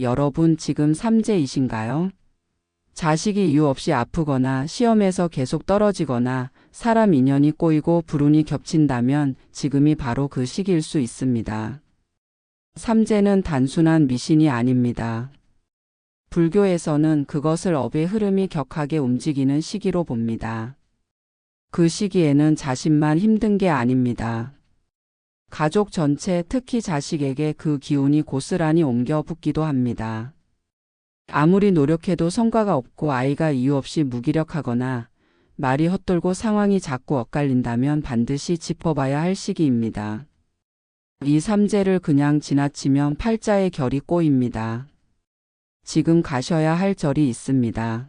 여러분 지금 삼재이신가요? 자식이 이유 없이 아프거나 시험에서 계속 떨어지거나 사람 인연이 꼬이고 불운이 겹친다면 지금이 바로 그 시기일 수 있습니다. 삼재는 단순한 미신이 아닙니다. 불교에서는 그것을 업의 흐름이 격하게 움직이는 시기로 봅니다. 그 시기에는 자신만 힘든 게 아닙니다. 가족 전체 특히 자식에게 그 기운이 고스란히 옮겨 붙기도 합니다. 아무리 노력해도 성과가 없고 아이가 이유 없이 무기력하거나 말이 헛돌고 상황이 자꾸 엇갈린다면 반드시 짚어봐야 할 시기입니다. 이 삼재를 그냥 지나치면 팔자의 결이 꼬입니다. 지금 가셔야 할 절이 있습니다.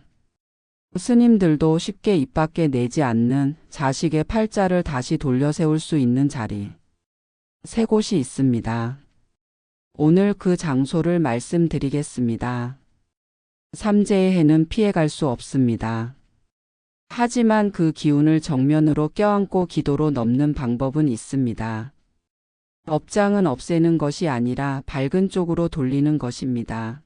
스님들도 쉽게 입 밖에 내지 않는 자식의 팔자를 다시 돌려 세울 수 있는 자리. 세 곳이 있습니다. 오늘 그 장소를 말씀드리겠습니다. 삼재의 해는 피해갈 수 없습니다. 하지만 그 기운을 정면으로 껴안고 기도로 넘는 방법은 있습니다. 업장은 없애는 것이 아니라 밝은 쪽으로 돌리는 것입니다.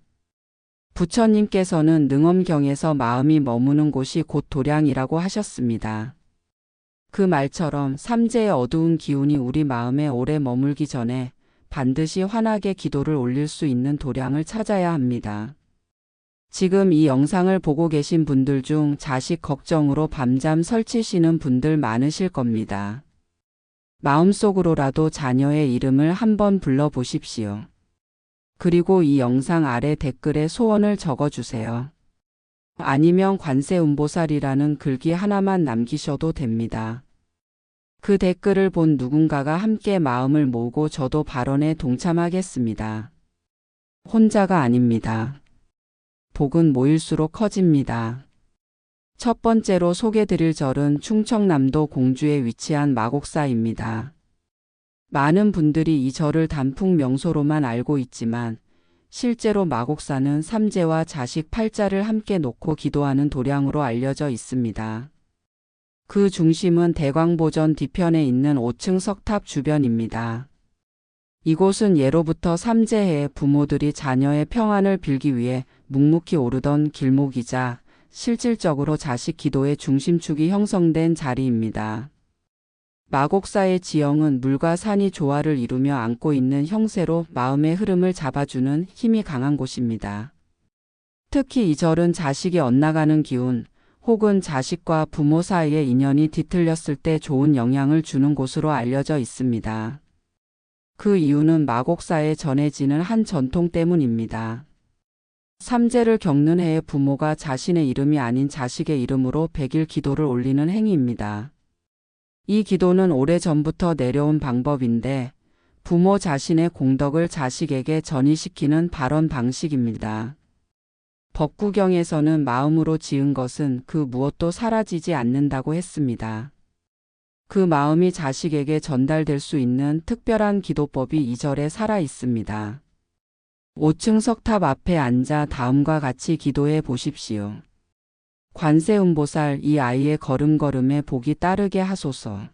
부처님께서는 능엄경에서 마음이 머무는 곳이 곧 도량이라고 하셨습니다. 그 말처럼 삼재의 어두운 기운이 우리 마음에 오래 머물기 전에 반드시 환하게 기도를 올릴 수 있는 도량을 찾아야 합니다. 지금 이 영상을 보고 계신 분들 중 자식 걱정으로 밤잠 설치시는 분들 많으실 겁니다. 마음속으로라도 자녀의 이름을 한번 불러보십시오. 그리고 이 영상 아래 댓글에 소원을 적어주세요. 아니면 관세음보살이라는 글귀 하나만 남기셔도 됩니다. 그 댓글을 본 누군가가 함께 마음을 모으고 저도 발언에 동참하겠습니다. 혼자가 아닙니다. 복은 모일수록 커집니다. 첫 번째로 소개드릴 절은 충청남도 공주에 위치한 마곡사입니다. 많은 분들이 이 절을 단풍 명소로만 알고 있지만 실제로 마곡사는 삼재와 자식 팔자를 함께 놓고 기도하는 도량으로 알려져 있습니다. 그 중심은 대광보전 뒤편에 있는 5층 석탑 주변입니다. 이곳은 예로부터 삼재해 부모들이 자녀의 평안을 빌기 위해 묵묵히 오르던 길목이자 실질적으로 자식 기도의 중심축이 형성된 자리입니다. 마곡사의 지형은 물과 산이 조화를 이루며 안고 있는 형세로 마음의 흐름을 잡아주는 힘이 강한 곳입니다. 특히 이 절은 자식이 엇나가는 기운, 혹은 자식과 부모 사이의 인연이 뒤틀렸을 때 좋은 영향을 주는 곳으로 알려져 있습니다. 그 이유는 마곡사에 전해지는 한 전통 때문입니다. 삼재를 겪는 해에 부모가 자신의 이름이 아닌 자식의 이름으로 백일 기도를 올리는 행위입니다. 이 기도는 오래전부터 내려온 방법인데 부모 자신의 공덕을 자식에게 전이시키는 발언 방식입니다. 법구경에서는 마음으로 지은 것은 그 무엇도 사라지지 않는다고 했습니다. 그 마음이 자식에게 전달될 수 있는 특별한 기도법이 이 절에 살아 있습니다. 5층 석탑 앞에 앉아 다음과 같이 기도해 보십시오. 관세음보살 이 아이의 걸음걸음에 복이 따르게 하소서.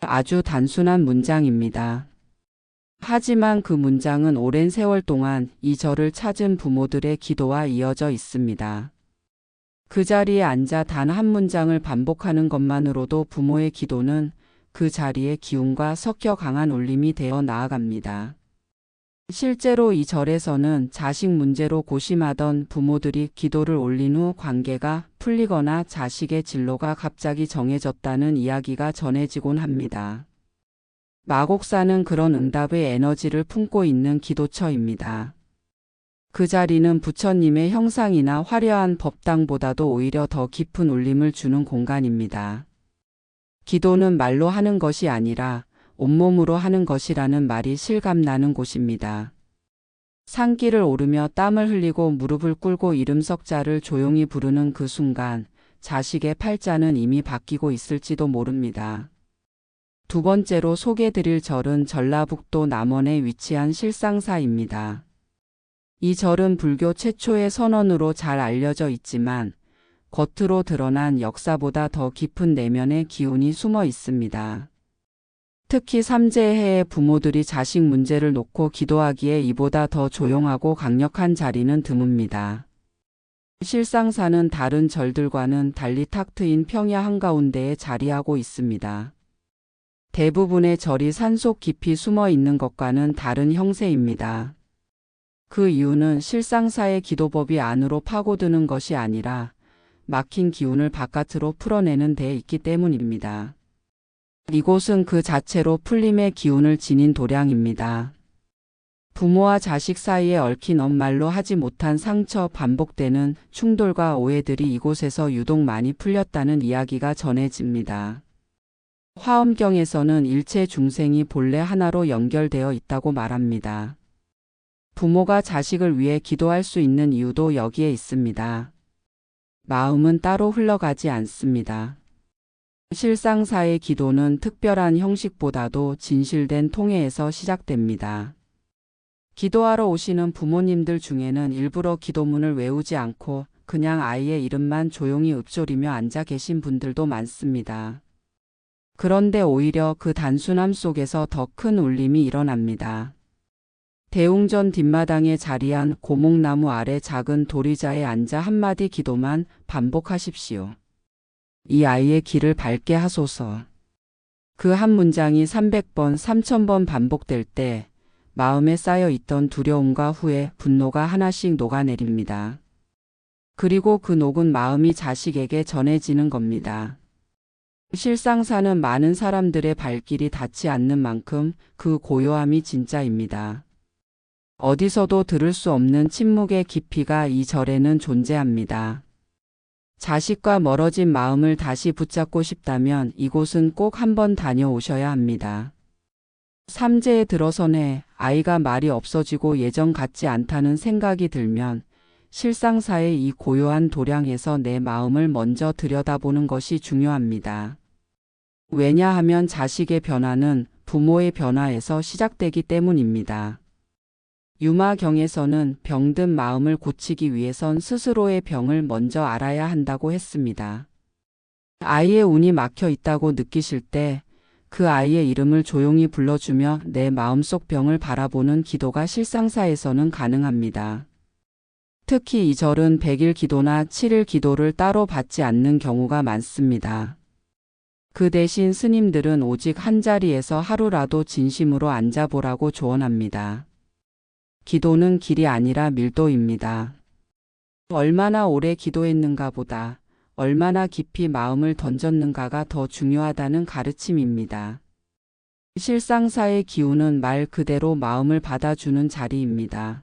아주 단순한 문장입니다. 하지만 그 문장은 오랜 세월 동안 이 절을 찾은 부모들의 기도와 이어져 있습니다. 그 자리에 앉아 단 한 문장을 반복하는 것만으로도 부모의 기도는 그 자리의 기운과 섞여 강한 울림이 되어 나아갑니다. 실제로 이 절에서는 자식 문제로 고심하던 부모들이 기도를 올린 후 관계가 풀리거나 자식의 진로가 갑자기 정해졌다는 이야기가 전해지곤 합니다. 마곡사는 그런 응답의 에너지를 품고 있는 기도처입니다. 그 자리는 부처님의 형상이나 화려한 법당보다도 오히려 더 깊은 울림을 주는 공간입니다. 기도는 말로 하는 것이 아니라 온몸으로 하는 것이라는 말이 실감나는 곳입니다. 산길을 오르며 땀을 흘리고 무릎을 꿇고 이름 석자를 조용히 부르는 그 순간 자식의 팔자는 이미 바뀌고 있을지도 모릅니다. 두 번째로 소개드릴 절은 전라북도 남원에 위치한 실상사입니다. 이 절은 불교 최초의 선언으로 잘 알려져 있지만 겉으로 드러난 역사보다 더 깊은 내면의 기운이 숨어 있습니다. 특히 삼재해의 부모들이 자식 문제를 놓고 기도하기에 이보다 더 조용하고 강력한 자리는 드뭅니다. 실상사는 다른 절들과는 달리 탁 트인 평야 한가운데에 자리하고 있습니다. 대부분의 절이 산속 깊이 숨어 있는 것과는 다른 형세입니다. 그 이유는 실상사의 기도법이 안으로 파고드는 것이 아니라 막힌 기운을 바깥으로 풀어내는 데 있기 때문입니다. 이곳은 그 자체로 풀림의 기운을 지닌 도량입니다. 부모와 자식 사이에 얽힌 엄말로 하지 못한 상처 반복되는 충돌과 오해들이 이곳에서 유독 많이 풀렸다는 이야기가 전해집니다. 화엄경에서는 일체 중생이 본래 하나로 연결되어 있다고 말합니다. 부모가 자식을 위해 기도할 수 있는 이유도 여기에 있습니다. 마음은 따로 흘러가지 않습니다. 실상사의 기도는 특별한 형식보다도 진실된 통해에서 시작됩니다. 기도하러 오시는 부모님들 중에는 일부러 기도문을 외우지 않고 그냥 아이의 이름만 조용히 읊조리며 앉아 계신 분들도 많습니다. 그런데 오히려 그 단순함 속에서 더 큰 울림이 일어납니다. 대웅전 뒷마당에 자리한 고목나무 아래 작은 도리자에 앉아 한마디 기도만 반복하십시오. 이 아이의 길을 밝게 하소서. 그 한 문장이 300번, 3000번 반복될 때 마음에 쌓여 있던 두려움과 후회, 분노가 하나씩 녹아내립니다. 그리고 그 녹은 마음이 자식에게 전해지는 겁니다. 실상사는 많은 사람들의 발길이 닿지 않는 만큼 그 고요함이 진짜입니다. 어디서도 들을 수 없는 침묵의 깊이가 이 절에는 존재합니다. 자식과 멀어진 마음을 다시 붙잡고 싶다면 이곳은 꼭 한번 다녀오셔야 합니다. 삼재에 들어서네 아이가 말이 없어지고 예전 같지 않다는 생각이 들면 실상사의 이 고요한 도량에서 내 마음을 먼저 들여다보는 것이 중요합니다. 왜냐하면 자식의 변화는 부모의 변화에서 시작되기 때문입니다. 유마경에서는 병든 마음을 고치기 위해선 스스로의 병을 먼저 알아야 한다고 했습니다. 아이의 운이 막혀 있다고 느끼실 때 그 아이의 이름을 조용히 불러주며 내 마음속 병을 바라보는 기도가 실상사에서는 가능합니다. 특히 이 절은 100일 기도나 7일 기도를 따로 받지 않는 경우가 많습니다. 그 대신 스님들은 오직 한 자리에서 하루라도 진심으로 앉아보라고 조언합니다. 기도는 길이 아니라 밀도입니다. 얼마나 오래 기도했는가 보다 얼마나 깊이 마음을 던졌는가가 더 중요하다는 가르침입니다. 실상사의 기운은 말 그대로 마음을 받아주는 자리입니다.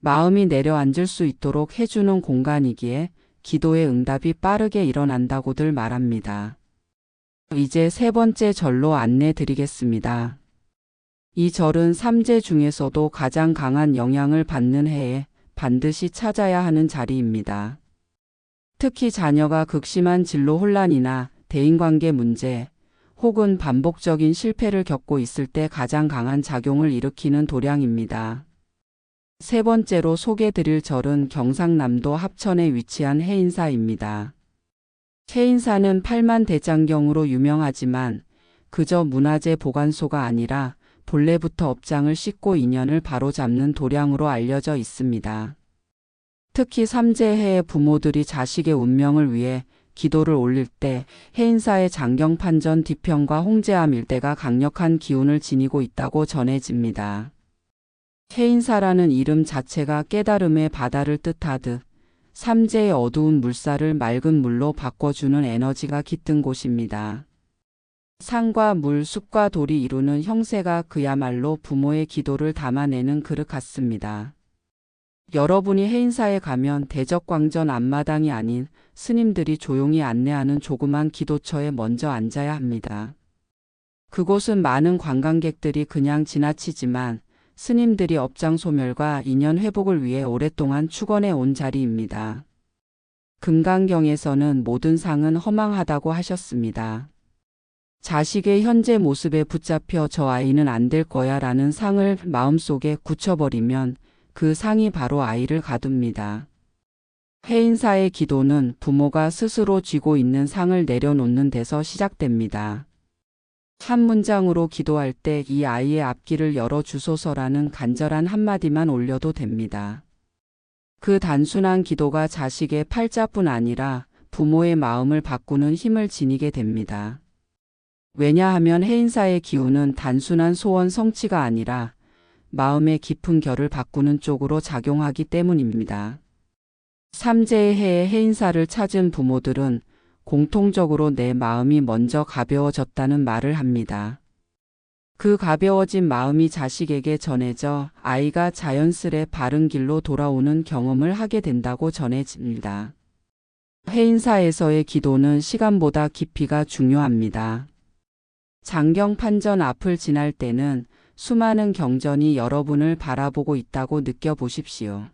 마음이 내려앉을 수 있도록 해주는 공간이기에 기도의 응답이 빠르게 일어난다고들 말합니다. 이제 세 번째 절로 안내 드리겠습니다. 이 절은 삼재 중에서도 가장 강한 영향을 받는 해에 반드시 찾아야 하는 자리입니다. 특히 자녀가 극심한 진로 혼란이나 대인관계 문제 혹은 반복적인 실패를 겪고 있을 때 가장 강한 작용을 일으키는 도량입니다. 세 번째로 소개드릴 절은 경상남도 합천에 위치한 해인사입니다. 해인사는 팔만 대장경으로 유명하지만 그저 문화재 보관소가 아니라 본래부터 업장을 씻고 인연을 바로잡는 도량으로 알려져 있습니다. 특히 삼재해의 부모들이 자식의 운명을 위해 기도를 올릴 때 해인사의 장경판전 뒤편과 홍제암 일대가 강력한 기운을 지니고 있다고 전해집니다. 해인사라는 이름 자체가 깨달음의 바다를 뜻하듯 삼재의 어두운 물살을 맑은 물로 바꿔주는 에너지가 깃든 곳입니다. 산과 물, 숲과 돌이 이루는 형세가 그야말로 부모의 기도를 담아내는 그릇 같습니다. 여러분이 해인사에 가면 대적광전 앞마당이 아닌 스님들이 조용히 안내하는 조그만 기도처에 먼저 앉아야 합니다. 그곳은 많은 관광객들이 그냥 지나치지만 스님들이 업장 소멸과 인연 회복을 위해 오랫동안 축원해 온 자리입니다. 금강경에서는 모든 상은 허망하다고 하셨습니다. 자식의 현재 모습에 붙잡혀 저 아이는 안 될 거야 라는 상을 마음속에 굳혀버리면 그 상이 바로 아이를 가둡니다. 해인사의 기도는 부모가 스스로 쥐고 있는 상을 내려놓는 데서 시작됩니다. 한 문장으로 기도할 때 이 아이의 앞길을 열어주소서라는 간절한 한마디만 올려도 됩니다. 그 단순한 기도가 자식의 팔자뿐 아니라 부모의 마음을 바꾸는 힘을 지니게 됩니다. 왜냐하면 해인사의 기운은 단순한 소원 성취가 아니라 마음의 깊은 결을 바꾸는 쪽으로 작용하기 때문입니다. 삼재의 해에 해인사를 찾은 부모들은 공통적으로 내 마음이 먼저 가벼워졌다는 말을 합니다. 그 가벼워진 마음이 자식에게 전해져 아이가 자연스레 바른 길로 돌아오는 경험을 하게 된다고 전해집니다. 해인사에서의 기도는 시간보다 깊이가 중요합니다. 장경 판전 앞을 지날 때는 수많은 경전이 여러분을 바라보고 있다고 느껴보십시오.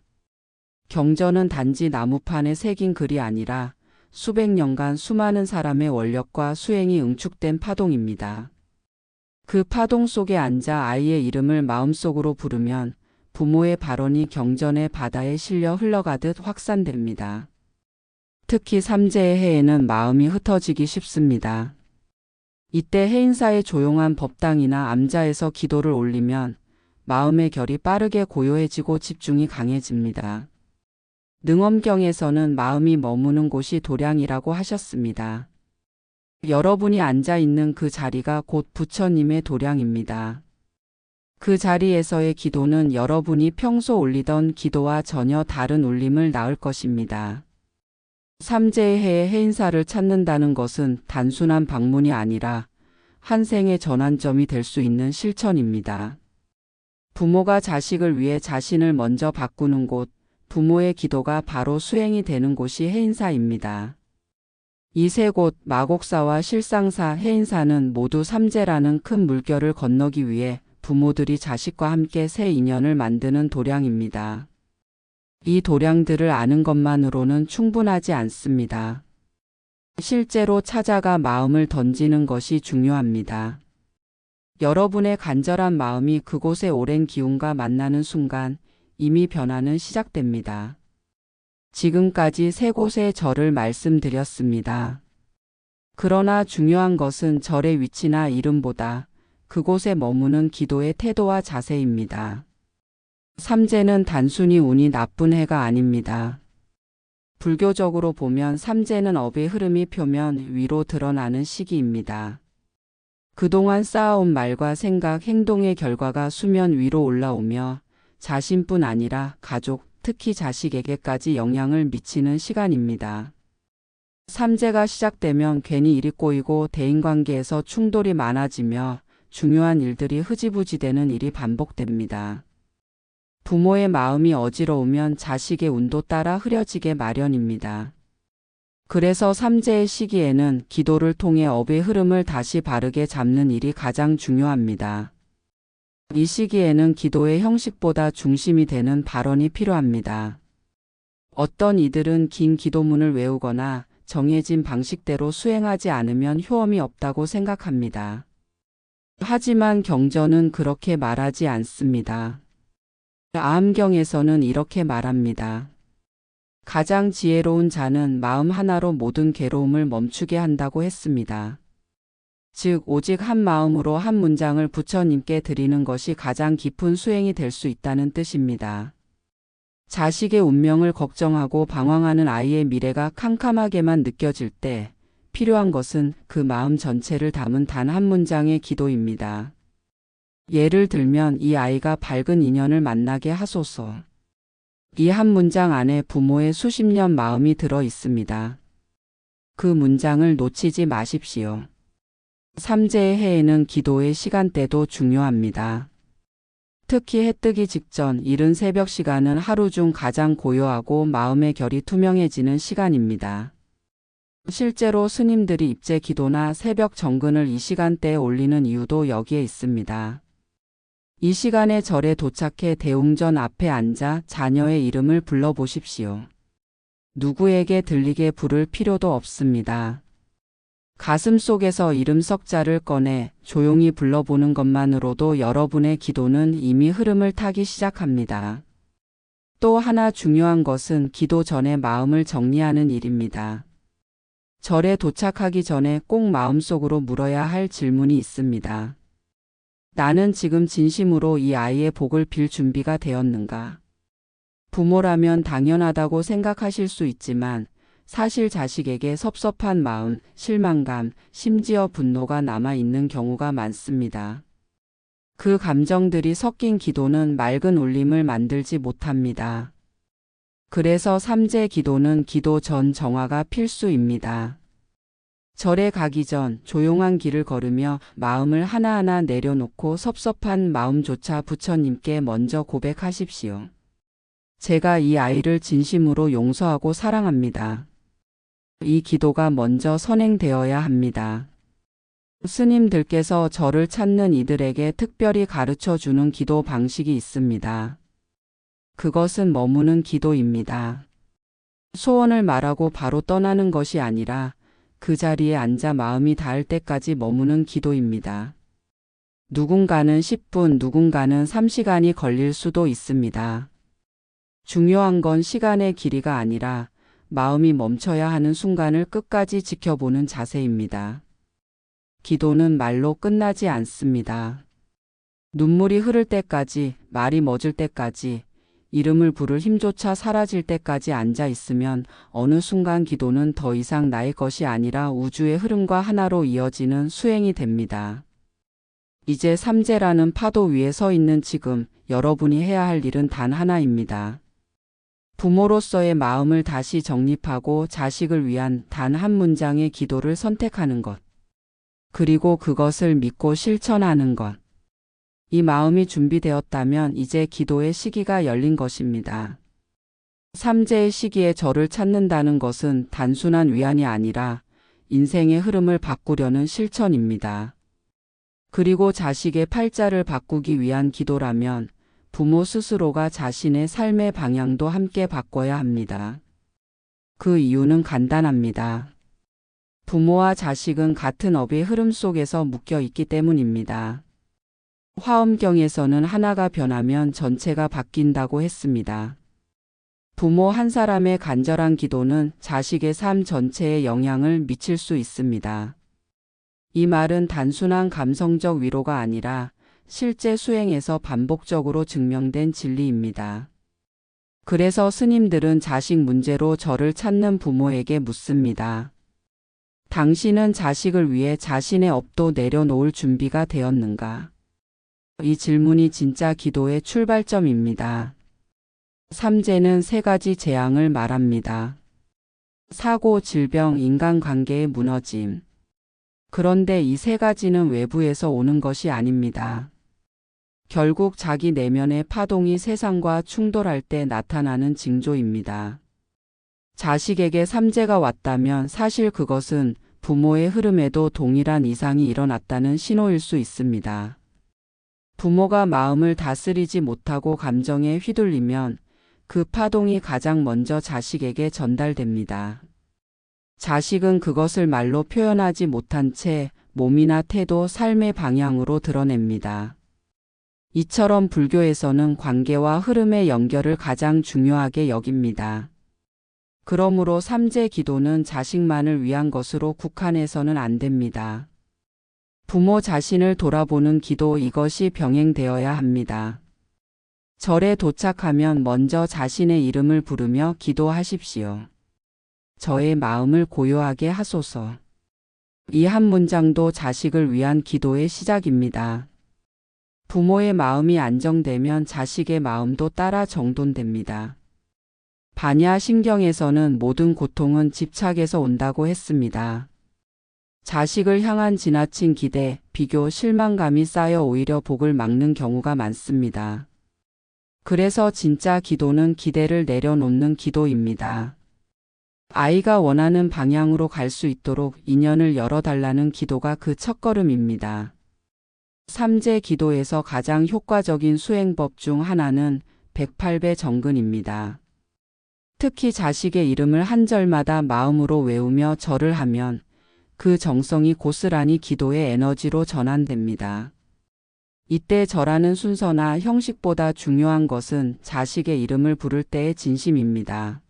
경전은 단지 나무판에 새긴 글이 아니라 수백 년간 수많은 사람의 원력과 수행이 응축된 파동입니다. 그 파동 속에 앉아 아이의 이름을 마음속으로 부르면 부모의 발언이 경전의 바다에 실려 흘러가듯 확산됩니다. 특히 삼재의 해에는 마음이 흩어지기 쉽습니다. 이때 해인사의 조용한 법당이나 암자에서 기도를 올리면 마음의 결이 빠르게 고요해지고 집중이 강해집니다. 능엄경에서는 마음이 머무는 곳이 도량이라고 하셨습니다. 여러분이 앉아 있는 그 자리가 곧 부처님의 도량입니다. 그 자리에서의 기도는 여러분이 평소 올리던 기도와 전혀 다른 울림을 낳을 것입니다. 삼재의 해의 해인사를 찾는다는 것은 단순한 방문이 아니라 한 생의 전환점이 될 수 있는 실천입니다. 부모가 자식을 위해 자신을 먼저 바꾸는 곳, 부모의 기도가 바로 수행이 되는 곳이 해인사입니다. 이 세 곳 마곡사와 실상사, 해인사는 모두 삼재라는 큰 물결을 건너기 위해 부모들이 자식과 함께 새 인연을 만드는 도량입니다. 이 도량들을 아는 것만으로는 충분하지 않습니다. 실제로 찾아가 마음을 던지는 것이 중요합니다. 여러분의 간절한 마음이 그곳의 오랜 기운과 만나는 순간 이미 변화는 시작됩니다. 지금까지 세 곳의 절을 말씀드렸습니다. 그러나 중요한 것은 절의 위치나 이름보다 그곳에 머무는 기도의 태도와 자세입니다. 삼재는 단순히 운이 나쁜 해가 아닙니다. 불교적으로 보면 삼재는 업의 흐름이 표면 위로 드러나는 시기입니다. 그동안 쌓아온 말과 생각, 행동의 결과가 수면 위로 올라오며 자신뿐 아니라 가족, 특히 자식에게까지 영향을 미치는 시간입니다. 삼재가 시작되면 괜히 일이 꼬이고 대인관계에서 충돌이 많아지며 중요한 일들이 흐지부지 되는 일이 반복됩니다. 부모의 마음이 어지러우면 자식의 운도 따라 흐려지게 마련입니다. 그래서 삼재의 시기에는 기도를 통해 업의 흐름을 다시 바르게 잡는 일이 가장 중요합니다. 이 시기에는 기도의 형식보다 중심이 되는 발언이 필요합니다. 어떤 이들은 긴 기도문을 외우거나 정해진 방식대로 수행하지 않으면 효험이 없다고 생각합니다. 하지만 경전은 그렇게 말하지 않습니다. 아함경에서는 이렇게 말합니다. 가장 지혜로운 자는 마음 하나로 모든 괴로움을 멈추게 한다고 했습니다. 즉, 오직 한 마음으로 한 문장을 부처님께 드리는 것이 가장 깊은 수행이 될 수 있다는 뜻입니다. 자식의 운명을 걱정하고 방황하는 아이의 미래가 캄캄하게만 느껴질 때 필요한 것은 그 마음 전체를 담은 단 한 문장의 기도입니다. 예를 들면 이 아이가 밝은 인연을 만나게 하소서. 이 한 문장 안에 부모의 수십 년 마음이 들어 있습니다. 그 문장을 놓치지 마십시오. 삼재의 해에는 기도의 시간대도 중요합니다. 특히 해 뜨기 직전 이른 새벽 시간은 하루 중 가장 고요하고 마음의 결이 투명해지는 시간입니다. 실제로 스님들이 입제 기도나 새벽 정근을 이 시간대에 올리는 이유도 여기에 있습니다. 이 시간에 절에 도착해 대웅전 앞에 앉아 자녀의 이름을 불러보십시오. 누구에게 들리게 부를 필요도 없습니다. 가슴 속에서 이름 석자를 꺼내 조용히 불러보는 것만으로도 여러분의 기도는 이미 흐름을 타기 시작합니다. 또 하나 중요한 것은 기도 전에 마음을 정리하는 일입니다. 절에 도착하기 전에 꼭 마음속으로 물어야 할 질문이 있습니다. 나는 지금 진심으로 이 아이의 복을 빌 준비가 되었는가? 부모라면 당연하다고 생각하실 수 있지만 사실 자식에게 섭섭한 마음, 실망감, 심지어 분노가 남아 있는 경우가 많습니다. 그 감정들이 섞인 기도는 맑은 울림을 만들지 못합니다. 그래서 삼재 기도는 기도 전 정화가 필수입니다. 절에 가기 전 조용한 길을 걸으며 마음을 하나하나 내려놓고 섭섭한 마음조차 부처님께 먼저 고백하십시오. 제가 이 아이를 진심으로 용서하고 사랑합니다. 이 기도가 먼저 선행되어야 합니다. 스님들께서 저를 찾는 이들에게 특별히 가르쳐 주는 기도 방식이 있습니다. 그것은 머무는 기도입니다. 소원을 말하고 바로 떠나는 것이 아니라 그 자리에 앉아 마음이 닿을 때까지 머무는 기도입니다. 누군가는 10분, 누군가는 3시간이 걸릴 수도 있습니다. 중요한 건 시간의 길이가 아니라 마음이 멈춰야 하는 순간을 끝까지 지켜보는 자세입니다. 기도는 말로 끝나지 않습니다. 눈물이 흐를 때까지, 말이 멎을 때까지, 이름을 부를 힘조차 사라질 때까지 앉아 있으면 어느 순간 기도는 더 이상 나의 것이 아니라 우주의 흐름과 하나로 이어지는 수행이 됩니다. 이제 삼재라는 파도 위에 서 있는 지금 여러분이 해야 할 일은 단 하나입니다. 부모로서의 마음을 다시 정립하고 자식을 위한 단 한 문장의 기도를 선택하는 것. 그리고 그것을 믿고 실천하는 것. 이 마음이 준비되었다면 이제 기도의 시기가 열린 것입니다. 삼재의 시기에 저를 찾는다는 것은 단순한 위안이 아니라 인생의 흐름을 바꾸려는 실천입니다. 그리고 자식의 팔자를 바꾸기 위한 기도라면 부모 스스로가 자신의 삶의 방향도 함께 바꿔야 합니다. 그 이유는 간단합니다. 부모와 자식은 같은 업의 흐름 속에서 묶여 있기 때문입니다. 화엄경에서는 하나가 변하면 전체가 바뀐다고 했습니다. 부모 한 사람의 간절한 기도는 자식의 삶 전체에 영향을 미칠 수 있습니다. 이 말은 단순한 감성적 위로가 아니라 실제 수행에서 반복적으로 증명된 진리입니다. 그래서 스님들은 자식 문제로 저를 찾는 부모에게 묻습니다. 당신은 자식을 위해 자신의 업도 내려놓을 준비가 되었는가? 이 질문이 진짜 기도의 출발점입니다. 삼재는 세 가지 재앙을 말합니다. 사고, 질병, 인간관계의 무너짐. 그런데 이 세 가지는 외부에서 오는 것이 아닙니다. 결국 자기 내면의 파동이 세상과 충돌할 때 나타나는 징조입니다. 자식에게 삼재가 왔다면 사실 그것은 부모의 흐름에도 동일한 이상이 일어났다는 신호일 수 있습니다. 부모가 마음을 다스리지 못하고 감정에 휘둘리면 그 파동이 가장 먼저 자식에게 전달됩니다. 자식은 그것을 말로 표현하지 못한 채 몸이나 태도, 삶의 방향으로 드러냅니다. 이처럼 불교에서는 관계와 흐름의 연결을 가장 중요하게 여깁니다. 그러므로 삼재 기도는 자식만을 위한 것으로 국한해서는 안 됩니다. 부모 자신을 돌아보는 기도 이것이 병행되어야 합니다. 절에 도착하면 먼저 자신의 이름을 부르며 기도하십시오. 저의 마음을 고요하게 하소서. 이 한 문장도 자식을 위한 기도의 시작입니다. 부모의 마음이 안정되면 자식의 마음도 따라 정돈됩니다. 반야 신경에서는 모든 고통은 집착에서 온다고 했습니다. 자식을 향한 지나친 기대, 비교, 실망감이 쌓여 오히려 복을 막는 경우가 많습니다. 그래서 진짜 기도는 기대를 내려놓는 기도입니다. 아이가 원하는 방향으로 갈 수 있도록 인연을 열어달라는 기도가 그 첫걸음입니다. 삼재 기도에서 가장 효과적인 수행법 중 하나는 108배 정근입니다. 특히 자식의 이름을 한 절마다 마음으로 외우며 절을 하면 그 정성이 고스란히 기도의 에너지로 전환됩니다. 이때 절하는 순서나 형식보다 중요한 것은 자식의 이름을 부를 때의 진심입니다.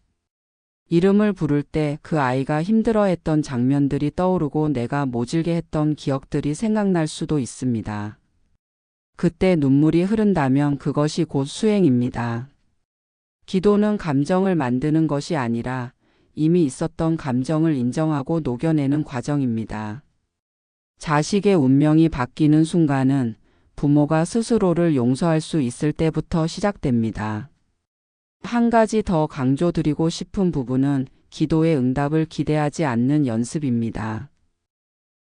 이름을 부를 때 그 아이가 힘들어했던 장면들이 떠오르고 내가 모질게 했던 기억들이 생각날 수도 있습니다. 그때 눈물이 흐른다면 그것이 곧 수행입니다. 기도는 감정을 만드는 것이 아니라 이미 있었던 감정을 인정하고 녹여내는 과정입니다. 자식의 운명이 바뀌는 순간은 부모가 스스로를 용서할 수 있을 때부터 시작됩니다. 한 가지 더 강조드리고 싶은 부분은 기도의 응답을 기대하지 않는 연습입니다.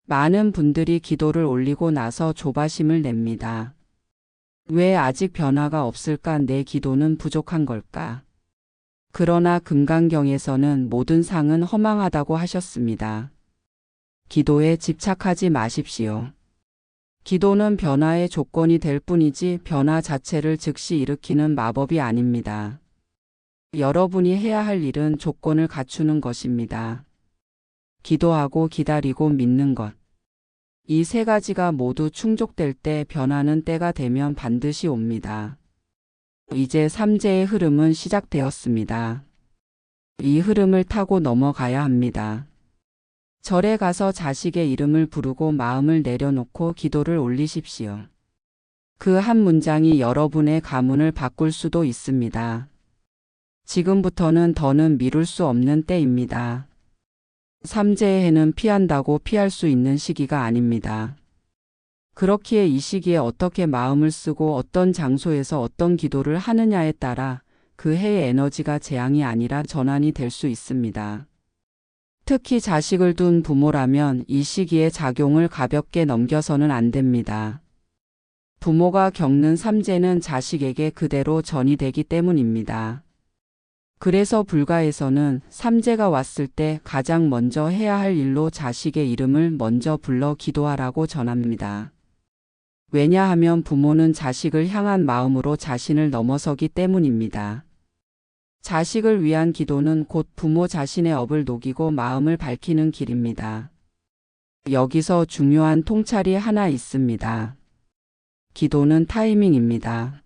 많은 분들이 기도를 올리고 나서 조바심을 냅니다. 왜 아직 변화가 없을까 내 기도는 부족한 걸까? 그러나 금강경에서는 모든 상은 허망하다고 하셨습니다. 기도에 집착하지 마십시오. 기도는 변화의 조건이 될 뿐이지 변화 자체를 즉시 일으키는 마법이 아닙니다. 여러분이 해야 할 일은 조건을 갖추는 것입니다. 기도하고 기다리고 믿는 것. 이 세 가지가 모두 충족될 때 변화는 때가 되면 반드시 옵니다. 이제 삼재의 흐름은 시작되었습니다. 이 흐름을 타고 넘어가야 합니다. 절에 가서 자식의 이름을 부르고 마음을 내려놓고 기도를 올리십시오. 그 한 문장이 여러분의 가문을 바꿀 수도 있습니다. 지금부터는 더는 미룰 수 없는 때입니다. 삼재의 해는 피한다고 피할 수 있는 시기가 아닙니다. 그렇기에 이 시기에 어떻게 마음을 쓰고 어떤 장소에서 어떤 기도를 하느냐에 따라 그 해의 에너지가 재앙이 아니라 전환이 될 수 있습니다. 특히 자식을 둔 부모라면 이 시기에 작용을 가볍게 넘겨서는 안 됩니다. 부모가 겪는 삼재는 자식에게 그대로 전이 되기 때문입니다. 그래서 불가에서는 삼재가 왔을 때 가장 먼저 해야 할 일로 자식의 이름을 먼저 불러 기도하라고 전합니다. 왜냐하면 부모는 자식을 향한 마음으로 자신을 넘어서기 때문입니다. 자식을 위한 기도는 곧 부모 자신의 업을 녹이고 마음을 밝히는 길입니다. 여기서 중요한 통찰이 하나 있습니다. 기도는 타이밍입니다.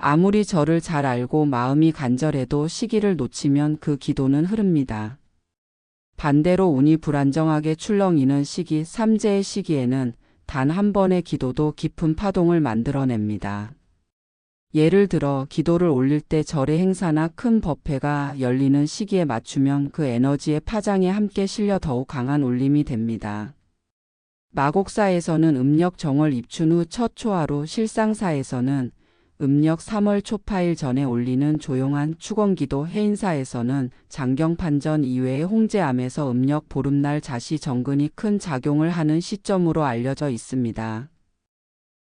아무리 저를 잘 알고 마음이 간절해도 시기를 놓치면 그 기도는 흐릅니다. 반대로 운이 불안정하게 출렁이는 시기, 삼재의 시기에는 단 한 번의 기도도 깊은 파동을 만들어냅니다. 예를 들어 기도를 올릴 때 절의 행사나 큰 법회가 열리는 시기에 맞추면 그 에너지의 파장에 함께 실려 더욱 강한 울림이 됩니다. 마곡사에서는 음력 정월 입춘 후 첫 초하루 실상사에서는 음력 3월 초파일 전에 올리는 조용한 축원기도 해인사에서는 장경판전 이외의 홍제암에서 음력 보름날 자시 정근이 큰 작용을 하는 시점으로 알려져 있습니다.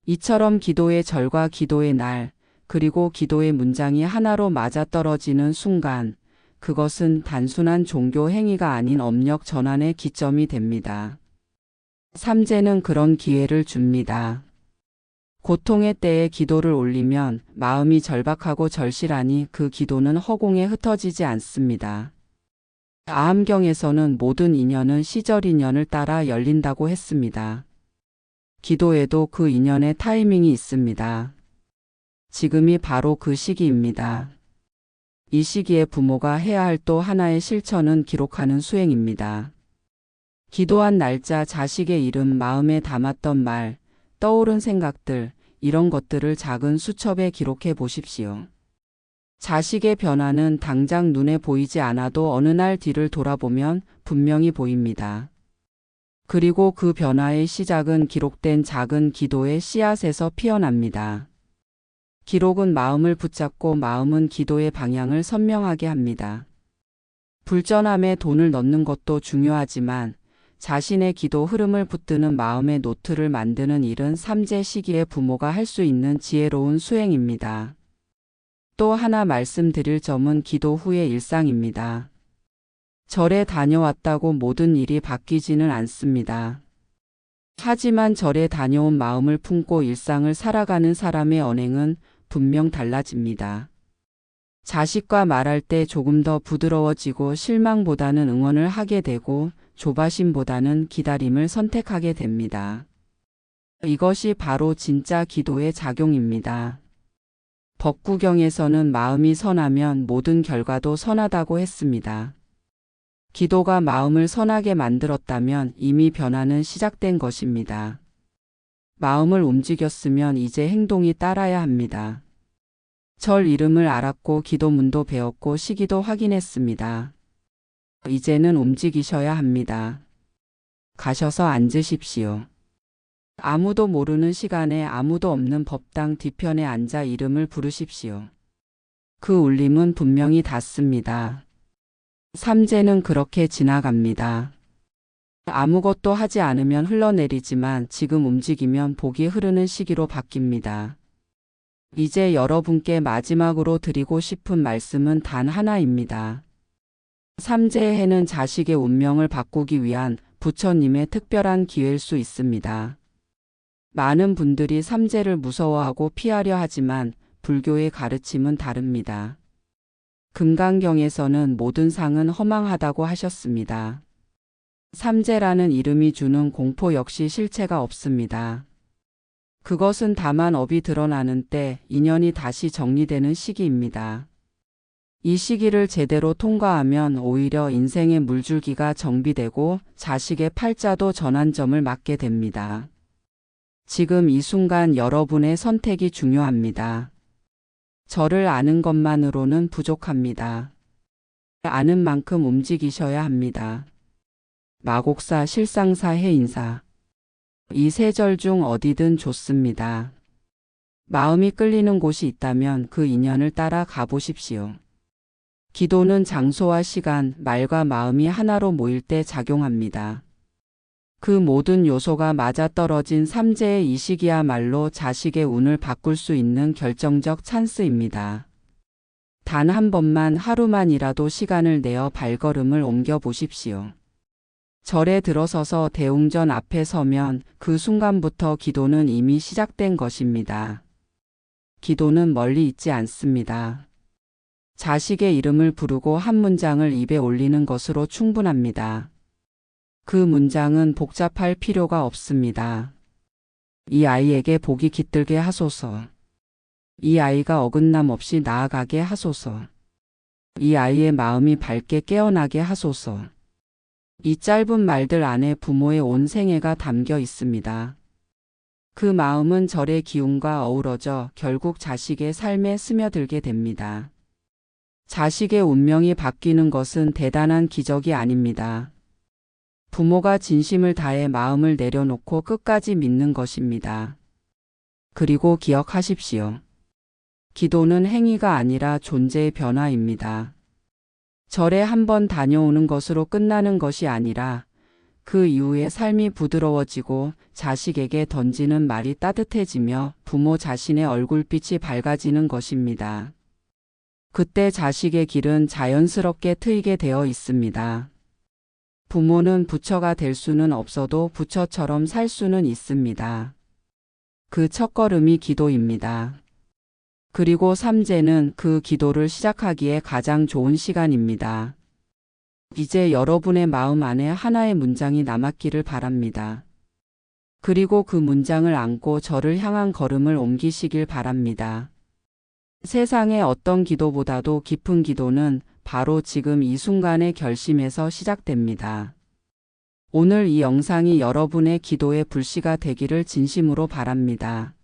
이처럼 기도의 절과 기도의 날, 그리고 기도의 문장이 하나로 맞아떨어지는 순간, 그것은 단순한 종교 행위가 아닌 업력 전환의 기점이 됩니다. 삼재는 그런 기회를 줍니다. 고통의 때에 기도를 올리면 마음이 절박하고 절실하니 그 기도는 허공에 흩어지지 않습니다. 아함경에서는 모든 인연은 시절 인연을 따라 열린다고 했습니다. 기도에도 그 인연의 타이밍이 있습니다. 지금이 바로 그 시기입니다. 이 시기에 부모가 해야 할 또 하나의 실천은 기록하는 수행입니다. 기도한 날짜, 자식의 이름, 마음에 담았던 말, 떠오른 생각들, 이런 것들을 작은 수첩에 기록해 보십시오. 자식의 변화는 당장 눈에 보이지 않아도 어느 날 뒤를 돌아보면 분명히 보입니다. 그리고 그 변화의 시작은 기록된 작은 기도의 씨앗에서 피어납니다. 기록은 마음을 붙잡고 마음은 기도의 방향을 선명하게 합니다. 불전함에 돈을 넣는 것도 중요하지만 자신의 기도 흐름을 붙드는 마음의 노트를 만드는 일은 삼재 시기의 부모가 할 수 있는 지혜로운 수행입니다. 또 하나 말씀드릴 점은 기도 후의 일상입니다. 절에 다녀왔다고 모든 일이 바뀌지는 않습니다. 하지만 절에 다녀온 마음을 품고 일상을 살아가는 사람의 언행은 분명 달라집니다. 자식과 말할 때 조금 더 부드러워지고 실망보다는 응원을 하게 되고 조바심보다는 기다림을 선택하게 됩니다. 이것이 바로 진짜 기도의 작용입니다. 법구경에서는 마음이 선하면 모든 결과도 선하다고 했습니다. 기도가 마음을 선하게 만들었다면 이미 변화는 시작된 것입니다. 마음을 움직였으면 이제 행동이 따라야 합니다. 절 이름을 알았고 기도문도 배웠고 시기도 확인했습니다. 이제는 움직이셔야 합니다. 가셔서 앉으십시오. 아무도 모르는 시간에 아무도 없는 법당 뒤편에 앉아 이름을 부르십시오. 그 울림은 분명히 닿습니다. 삼재는 그렇게 지나갑니다. 아무것도 하지 않으면 흘러내리지만 지금 움직이면 복이 흐르는 시기로 바뀝니다. 이제 여러분께 마지막으로 드리고 싶은 말씀은 단 하나입니다. 삼재의 해는 자식의 운명을 바꾸기 위한 부처님의 특별한 기회일 수 있습니다. 많은 분들이 삼재를 무서워하고 피하려 하지만 불교의 가르침은 다릅니다. 금강경에서는 모든 상은 허망하다고 하셨습니다. 삼재라는 이름이 주는 공포 역시 실체가 없습니다. 그것은 다만 업이 드러나는 때 인연이 다시 정리되는 시기입니다. 이 시기를 제대로 통과하면 오히려 인생의 물줄기가 정비되고 자식의 팔자도 전환점을 맞게 됩니다. 지금 이 순간 여러분의 선택이 중요합니다. 저를 아는 것만으로는 부족합니다. 아는 만큼 움직이셔야 합니다. 마곡사 실상사 해인사 이 세 절 중 어디든 좋습니다. 마음이 끌리는 곳이 있다면 그 인연을 따라 가보십시오. 기도는 장소와 시간, 말과 마음이 하나로 모일 때 작용합니다. 그 모든 요소가 맞아떨어진 삼재의 이 시기야말로 자식의 운을 바꿀 수 있는 결정적 찬스입니다. 단 한 번만 하루만이라도 시간을 내어 발걸음을 옮겨 보십시오. 절에 들어서서 대웅전 앞에 서면 그 순간부터 기도는 이미 시작된 것입니다. 기도는 멀리 있지 않습니다. 자식의 이름을 부르고 한 문장을 입에 올리는 것으로 충분합니다. 그 문장은 복잡할 필요가 없습니다. 이 아이에게 복이 깃들게 하소서. 이 아이가 어긋남 없이 나아가게 하소서. 이 아이의 마음이 밝게 깨어나게 하소서. 이 짧은 말들 안에 부모의 온 생애가 담겨 있습니다. 그 마음은 절의 기운과 어우러져 결국 자식의 삶에 스며들게 됩니다. 자식의 운명이 바뀌는 것은 대단한 기적이 아닙니다. 부모가 진심을 다해 마음을 내려놓고 끝까지 믿는 것입니다. 그리고 기억하십시오. 기도는 행위가 아니라 존재의 변화입니다. 절에 한 번 다녀오는 것으로 끝나는 것이 아니라 그 이후에 삶이 부드러워지고 자식에게 던지는 말이 따뜻해지며 부모 자신의 얼굴빛이 밝아지는 것입니다. 그때 자식의 길은 자연스럽게 트이게 되어 있습니다. 부모는 부처가 될 수는 없어도 부처처럼 살 수는 있습니다. 그 첫걸음이 기도입니다. 그리고 삼재는 그 기도를 시작하기에 가장 좋은 시간입니다. 이제 여러분의 마음 안에 하나의 문장이 남았기를 바랍니다. 그리고 그 문장을 안고 저를 향한 걸음을 옮기시길 바랍니다. 세상의 어떤 기도보다도 깊은 기도는 바로 지금 이 순간의 결심에서 시작됩니다. 오늘 이 영상이 여러분의 기도의 불씨가 되기를 진심으로 바랍니다.